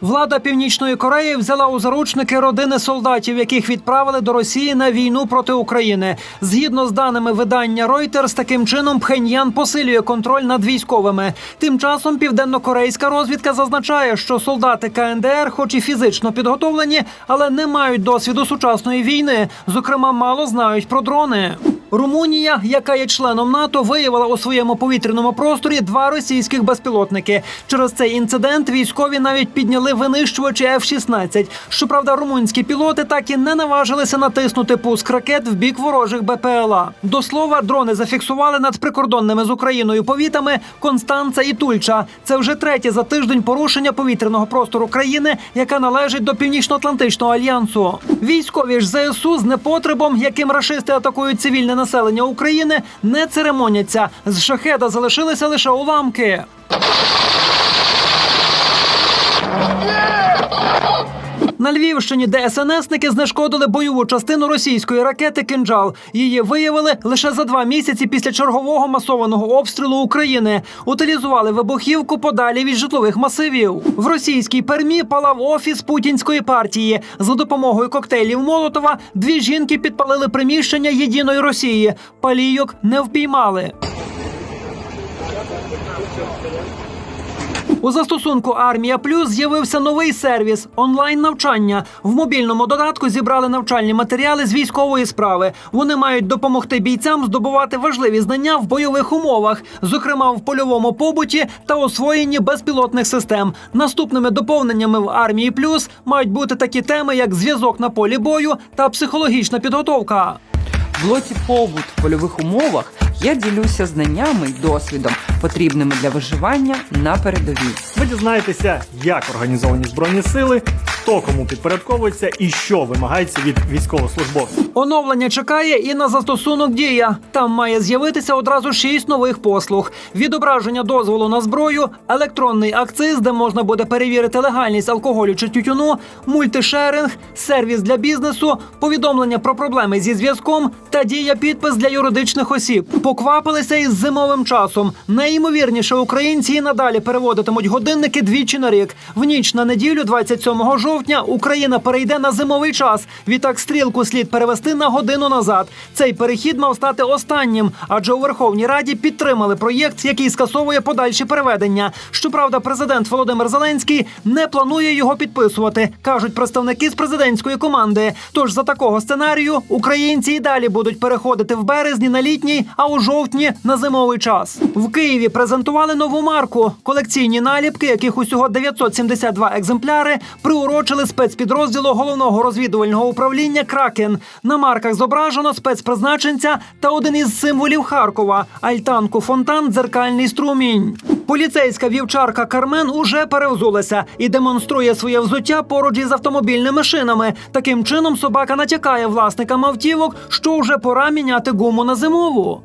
Влада Північної Кореї взяла у заручники родини солдатів, яких відправили до Росії на війну проти України. Згідно з даними видання Reuters, таким чином Пхеньян посилює контроль над військовими. Тим часом південнокорейська розвідка зазначає, що солдати КНДР, хоч і фізично підготовлені, але не мають досвіду сучасної війни. Зокрема, мало знають про дрони. Румунія, яка є членом НАТО, виявила у своєму повітряному просторі два російських безпілотники. Через цей інцидент військові навіть підняли винищувачі F-16. Щоправда, румунські пілоти так і не наважилися натиснути пуск ракет в бік ворожих БПЛА. До слова, дрони зафіксували над прикордонними з Україною повітами Констанца і Тульча. Це вже третє за тиждень порушення повітряного простору країни, яка належить до Північно-Атлантичного альянсу. Військові ж ЗСУ з непотребом, яким рашисти атакують цивільне населення України, не церемоняться. З шахеда залишилися лише уламки. На Львівщині ДСНСники знешкодили бойову частину російської ракети «Кинджал». Її виявили лише за два місяці після чергового масованого обстрілу України. Утилізували вибухівку подалі від житлових масивів. В російській пермі палав офіс путінської партії. За допомогою коктейлів Молотова дві жінки підпалили приміщення єдиної Росії. Палійок не впіймали. У застосунку Армія Плюс з'явився новий сервіс онлайн навчання. В мобільному додатку зібрали навчальні матеріали з військової справи. Вони мають допомогти бійцям здобувати важливі знання в бойових умовах, зокрема в польовому побуті та освоєнні безпілотних систем. Наступними доповненнями в армії Плюс мають бути такі теми, як зв'язок на полі бою та психологічна підготовка. В блоці побут в польових умовах я ділюся знаннями й досвідом, потрібними для виживання на передовій. Ви дізнаєтеся, як організовані збройні сили, хто кому підпорядковується і що вимагається від військовослужбовців. Оновлення чекає і на застосунок дія. Там має з'явитися одразу шість нових послуг: відображення дозволу на зброю, електронний акциз, де можна буде перевірити легальність алкоголю чи тютюну, мультишеринг, сервіс для бізнесу, повідомлення про проблеми зі зв'язком та дія підпис для юридичних осіб. Поквапилися із зимовим часом. Найімовірніше українці і надалі переводитимуть годинники двічі на рік. В ніч на неділю, 27 жовтня, Україна перейде на зимовий час. Відтак стрілку слід перевести на годину назад. Цей перехід мав стати останнім, адже у Верховній Раді підтримали проєкт, який скасовує подальші переведення. Щоправда, президент Володимир Зеленський не планує його підписувати, кажуть представники з президентської команди. Тож за такого сценарію українці і далі будуть переходити в березні на літній, а у жовтні на зимовий час. В Києві презентували нову марку. Колекційні наліпки, яких усього 972 екземпляри, приурочили спецпідрозділу головного розвідувального управління Кракен. На марках зображено спецпризначенця та один із символів Харкова альтанку фонтан дзеркальний струмінь. Поліцейська вівчарка Кармен уже перевзулася і демонструє своє взуття поруч із автомобільними шинами. Таким чином собака натякає власникам автівок, що вже пора міняти гуму на зимову.